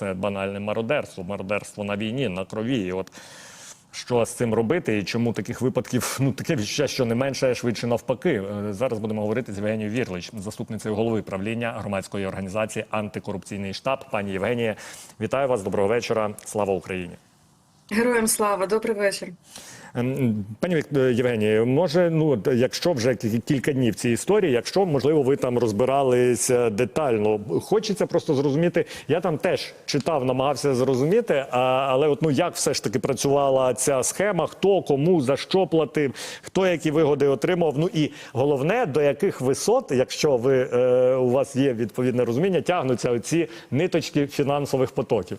Це банальне мародерство, мародерство на війні, на крові. І от що з цим робити, і чому таких випадків ну таке відчуття, що не менше, а швидше навпаки. Е, Зараз будемо говорити з Євгенією Вірлич, заступницею голови правління громадської організації Антикорупційний штаб. Пані Євгенія, вітаю вас. Доброго вечора. Слава Україні. Героям слава, добрий вечір. Ем, Пані е, Євгенії, може, ну якщо вже кілька днів цій історії, якщо можливо ви там розбиралися детально, хочеться просто зрозуміти. Я там теж читав, намагався зрозуміти, але от ну як все ж таки працювала ця схема, хто кому за що платив, хто які вигоди отримав. Ну і головне, до яких висот, якщо ви е, у вас є відповідне розуміння, тягнуться оці ниточки фінансових потоків.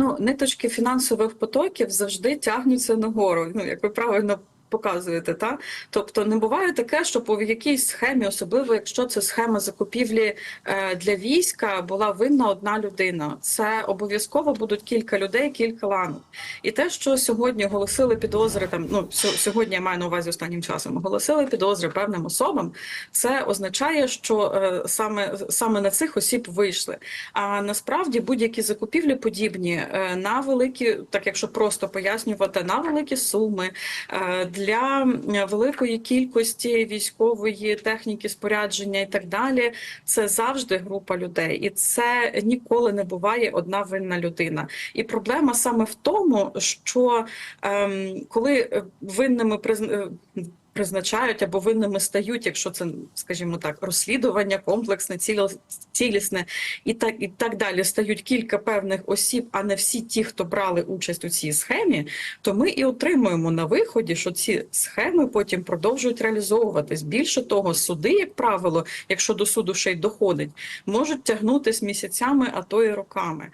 Ну, ниточки фінансових потоків завжди тягнуться нагору. Ну, як ви правильно показуєте, та тобто не буває таке, що по якійсь схемі, особливо якщо це схема закупівлі е, для війська, була винна одна людина. Це обов'язково будуть кілька людей, кілька ланок. І те, що сьогодні оголосили підозри, там ну сьогодні я маю на увазі останнім часом, оголосили підозри певним особам. Це означає, що е, саме саме на цих осіб вийшли. А насправді будь-які закупівлі подібні е, на великі, так якщо просто пояснювати, на великі суми е, для е, великої кількості військової техніки, спорядження і так далі. Це завжди група людей, і це ніколи не буває одна винна людина. І проблема саме в тому, що ем, коли е, винними призна- е, призначають або винними стають, якщо це, скажімо так, розслідування комплексне, цілі- цілісне і так і так далі, стають кілька певних осіб, а не всі ті, хто брали участь у цій схемі, то ми і отримуємо на виході, що ці схеми потім продовжують реалізовуватись. Більше того, суди, як правило, якщо до суду ще й доходить, можуть тягнутись місяцями, а то й роками.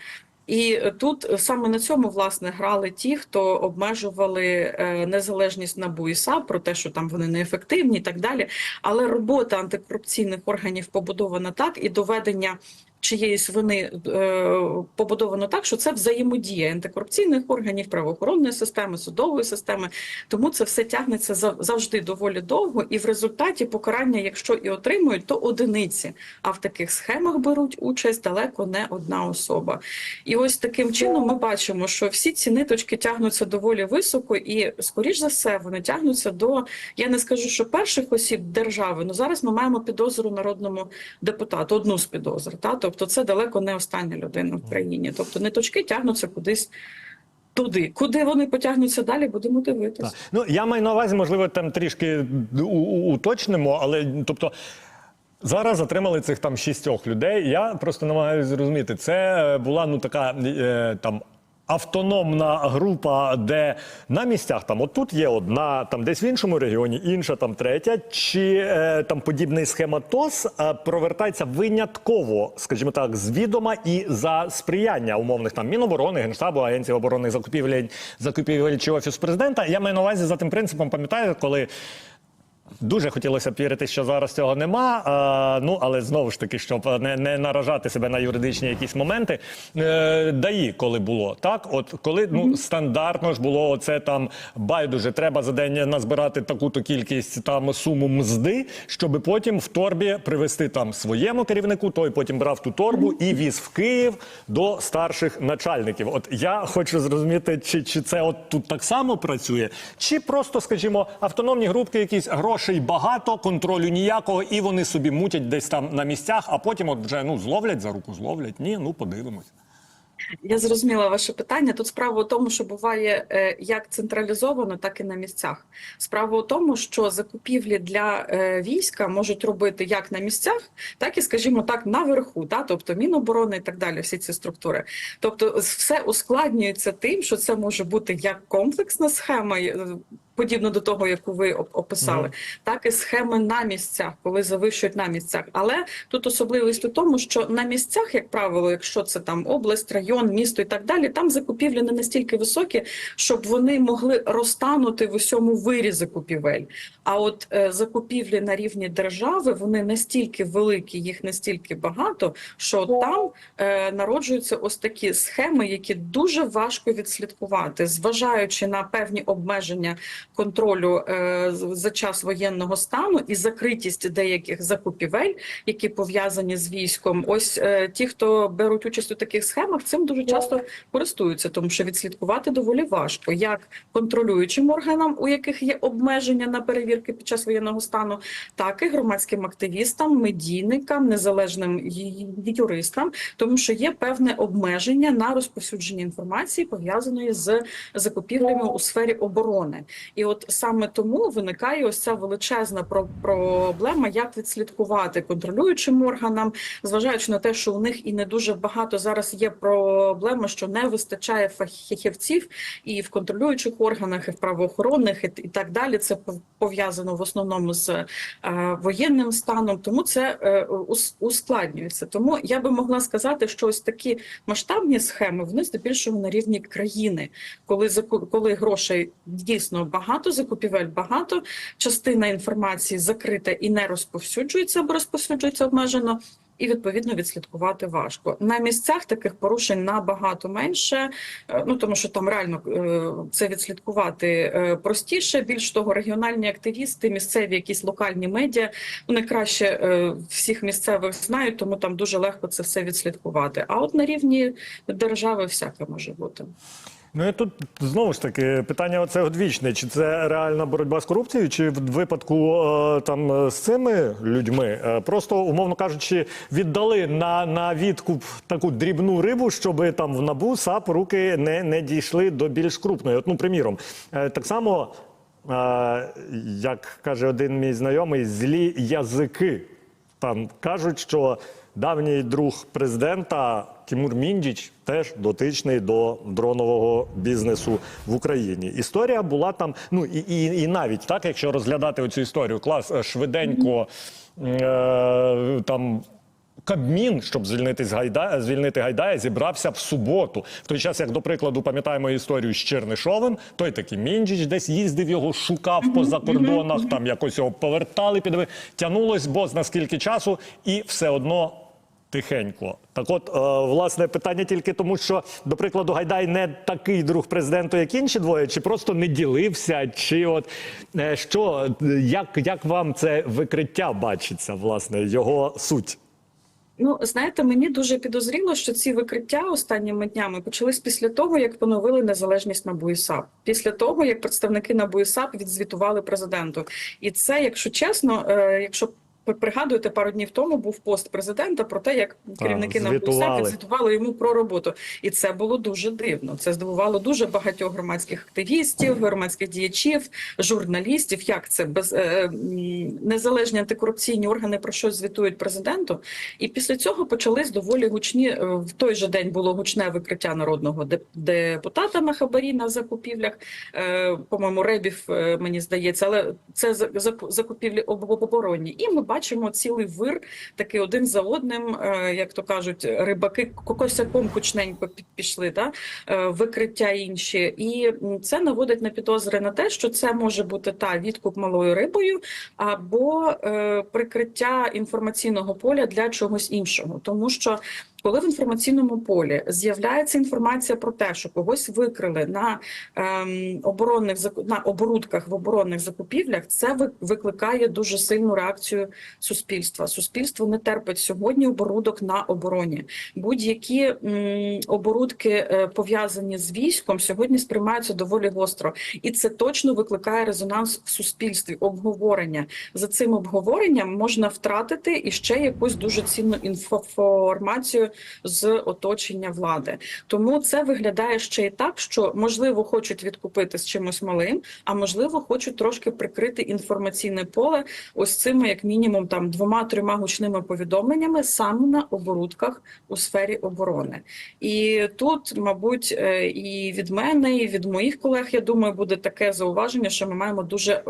І тут саме на цьому власне грали ті, хто обмежували е, незалежність НАБУ і САП про те, що там вони неефективні і так далі. Але робота антикорупційних органів побудована так і доведення. Чиєїсь вини е, побудовано так, що це взаємодія антикорупційних органів, правоохоронної системи, судової системи. Тому це все тягнеться зав- завжди доволі довго, і в результаті покарання, якщо і отримують, то одиниці. А в таких схемах беруть участь далеко не одна особа. І ось таким чином ми бачимо, що всі ці ниточки тягнуться доволі високо, і скоріш за все вони тягнуться до я не скажу, що перших осіб держави. Ну зараз ми маємо підозру народному депутату, одну з підозр. Та тобто це далеко не остання людина в країні. Тобто ниточки тягнуться кудись. Туди, куди вони потягнуться далі, будемо дивитися. Ну я маю на увазі, можливо, там трішки уточнимо, але тобто. Зараз затримали цих там шістьох людей. Я просто намагаюся зрозуміти, це була ну така е, там. Автономна група, де на місцях там отут є одна, там десь в іншому регіоні, інша, там третя, чи е, там подібний схематоз е, провертається винятково, скажімо так, з відома і за сприяння умовних там Міноборони, Генштабу, Агенції оборонних закупівель, закупівель чи офіс президента. Я маю на увазі за тим принципом, пам'ятаєте, коли Дуже хотілося б вірити, що зараз цього нема. А, ну але знову ж таки, щоб не, не наражати себе на юридичні якісь моменти. Е, ДАІ, коли було так, от коли ну стандартно ж було оце там байдуже, треба за день назбирати таку-то кількість там суму мзди, щоб потім в торбі привезти там своєму керівнику. Той потім брав ту торбу і віз в Київ до старших начальників. От я хочу зрозуміти, чи, чи це от тут так само працює, чи просто, скажімо, автономні групки, якісь грошей багато, контролю ніякого, і вони собі мутять десь там на місцях, а потім от вже ну зловлять за руку, зловлять. Ні, ну подивимось. Я зрозуміла ваше питання. Тут справа у тому, що буває е, як централізовано, так і на місцях. Справа у тому, що закупівлі для е, війська можуть робити як на місцях, так і, скажімо так, наверху, та тобто Міноборони і так далі. Всі ці структури. Тобто, все ускладнюється тим, що це може бути як комплексна схема. Подібно до того, яку ви оп- описали, Мгм. так і схеми на місцях, коли завищують на місцях. Але тут особливість у тому, що на місцях, як правило, якщо це там область, район, місто і так далі, там закупівлі не настільки високі, щоб вони могли розтанути в усьому вирі закупівель. А от е, закупівлі на рівні держави вони настільки великі, їх настільки багато, що там е, народжуються ось такі схеми, які дуже важко відслідкувати, зважаючи на певні обмеження контролю е, за час воєнного стану і закритість деяких закупівель, які пов'язані з військом. Ось е, ті, хто беруть участь у таких схемах, цим дуже часто користуються, тому що відслідкувати доволі важко, як контролюючим органам, у яких є обмеження на перевірки під час воєнного стану, так і громадським активістам, медійникам, незалежним юристам, тому що є певне обмеження на розповсюдження інформації пов'язаної з закупівлями у сфері оборони. І от саме тому виникає ось ця величезна про- проблема, як відслідкувати контролюючим органам, зважаючи на те, що у них і не дуже багато зараз є проблема, що не вистачає фахівців і в контролюючих органах, і в правоохоронних, і, так далі. Це пов'язано в основному з е, воєнним станом, тому це е, ус- ускладнюється. Тому я би могла сказати, що ось такі масштабні схеми вони здебільшого на рівні країни, коли коли грошей дійсно багато, закупівель багато, частина інформації закрита і не розповсюджується або розповсюджується обмежено. І відповідно відслідкувати важко на місцях таких порушень набагато менше. е, Ну тому що там реально е, це відслідкувати е, простіше. Більш того, регіональні активісти, місцеві якісь локальні медіа вони краще всіх місцевих знають, тому там дуже легко це все відслідкувати. А от на рівні держави всяке може бути. Ну і тут знову ж таки питання оце одвічне. Чи це реальна боротьба з корупцією, чи в випадку е, там е, з цими людьми е, просто, умовно кажучи, віддали на, на відкуп таку дрібну рибу, щоб там в набу САП руки не, не дійшли до більш крупної. От, ну, приміром, так само, як каже один мій знайомий, злі язики там кажуть, що давній друг президента Тимур Міндіч теж дотичний до дронового бізнесу в Україні. Історія була там. Ну і, і, і навіть так, якщо розглядати оцю історію, клас е, швиденько е, там. Кабмін, щоб звільнити Гайдая, звільнити Гайдая, зібрався в суботу. В той час, як до прикладу, пам'ятаємо історію з Чернишовим, той такий Міндіч десь їздив, його шукав по закордонах, там якось його повертали, підви. Тянулось, бо наскільки часу, і все одно тихенько. Так от, е, власне, питання тільки тому, що, до прикладу, Гайдай не такий друг президенту, як інші двоє, чи просто не ділився, чи от е, що, як, як вам це викриття бачиться, власне, його суть? Ну, знаєте, мені дуже підозріло, що ці викриття останніми днями почались після того, як поновили незалежність НАБУ і САП. Після того, як представники НАБУ і САП відзвітували президенту. І це, якщо чесно, е, якщо пригадуєте, пару днів тому був пост президента про те, як керівники і звітували. йому про роботу. І це було дуже дивно. Це здивувало дуже багатьох громадських активістів, громадських діячів, журналістів. Як це без е, незалежні антикорупційні органи про що звітують президенту? І після цього почались доволі гучні. е, В той же день було гучне викриття народного депутата на хабарі на закупівлях. Е, По-моєму, ребів е, мені здається, але це закупівлі об- оборонні. І ми бачимо цілий вир, такий один за одним, е, як то кажуть, рибаки кокосяком кучненько підпішли, да? е, викриття інші. І це наводить на підозри на те, що це може бути та відкуп малою рибою або е, прикриття інформаційного поля для чогось іншого, тому що. Коли в інформаційному полі з'являється інформація про те, що когось викрили на ем, оборонних на оборудках в оборонних закупівлях, це ви- викликає дуже сильну реакцію суспільства. Суспільство не терпить сьогодні оборудок на обороні. Будь-які оборудки е, пов'язані з військом сьогодні сприймаються доволі гостро, і це точно викликає резонанс в суспільстві. Обговорення за цим обговоренням можна втратити і ще якусь дуже цінну інформацію з оточення влади. Тому це виглядає ще і так, що можливо хочуть відкупити з чимось малим, а можливо хочуть трошки прикрити інформаційне поле ось цими, як мінімум, там двома-трьома гучними повідомленнями саме на оборудках у сфері оборони. І тут, мабуть, е, і від мене, і від моїх колег, я думаю, буде таке зауваження, що ми маємо дуже.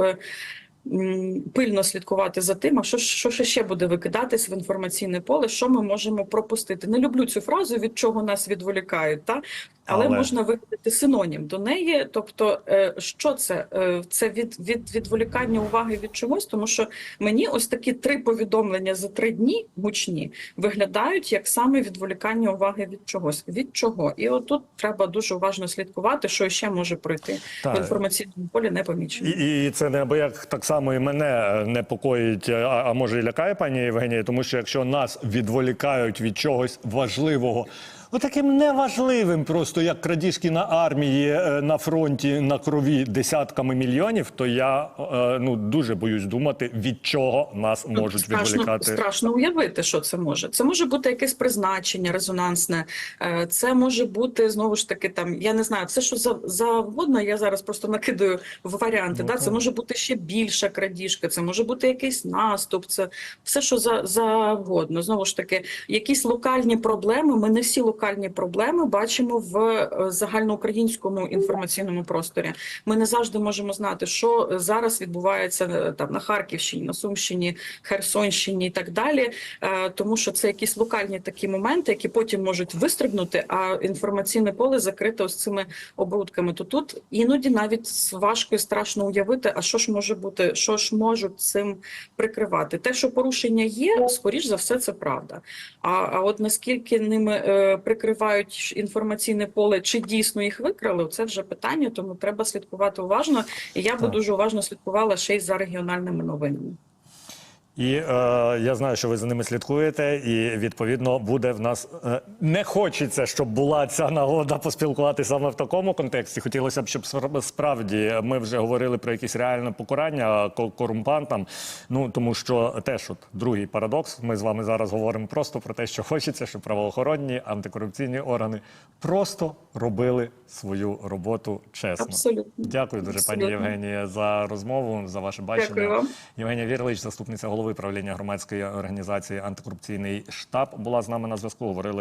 Пильно слідкувати за тим, а що, що ще буде викидатись в інформаційне поле, що ми можемо пропустити. Не люблю цю фразу, від чого нас відволікають. Та? Але, Але- можна видати синонім до неї. Тобто, е, що це? Е, Це від, від відволікання уваги від чогось, тому що мені ось такі три повідомлення за три дні гучні виглядають як саме відволікання уваги від чогось. Від чого? І отут треба дуже уважно слідкувати, що ще може пройти Так. в інформаційному полі непомічено. І, і це неабияк так само і мене непокоїть, а, а може і лякає пані Євгенія, тому що якщо нас відволікають від чогось важливого. Ну, таким неважливим, просто як крадіжки на армії, е, на фронті, на крові десятками мільйонів, то я е, ну дуже боюсь думати, від чого нас можуть страшно, відволікати. страшно уявити, що це може. Це може бути якесь призначення резонансне. е, Це може бути знову ж таки там. Я не знаю, все що завгодно. Я зараз просто накидаю в варіанти. Ну, да, це може бути ще більша крадіжка, це може бути якийсь наступ. Це все, що за завгодно. Знову ж таки, якісь локальні проблеми. Ми не всі локальні проблеми бачимо в е, загальноукраїнському інформаційному просторі. Ми не завжди можемо знати, що зараз відбувається е, там на Харківщині, на Сумщині, Херсонщині і так далі, е, тому що це якісь локальні такі моменти, які потім можуть вистрибнути, а інформаційне поле закрите ось цими обрудками. То тут іноді навіть важко і страшно уявити, а що ж може бути, що ж можуть цим прикривати. Те, що порушення є, скоріш за все, це правда. А, а от наскільки ними е, прикривають інформаційне поле, чи дійсно їх викрали, це вже питання, тому треба слідкувати уважно. І я би Так. дуже уважно слідкувала ще й за регіональними новинами. І е, я знаю, що ви за ними слідкуєте, і відповідно буде в нас е, не хочеться, щоб була ця нагода поспілкуватися саме в такому контексті. Хотілося б, щоб спра- справді ми вже говорили про якісь реальне покарання ко- корумпантам. Ну тому що теж от другий парадокс. Ми з вами зараз говоримо просто про те, що хочеться, щоб правоохоронні антикорупційні органи просто робили свою роботу чесно. Абсолютно. Дякую дуже, пані Євгенія, за розмову, за ваше бачення. Дякую вам. Євгенія Вірлич, заступниця голови правління громадської організації антикорупційний штаб, була з нами на зв'язку. Говорили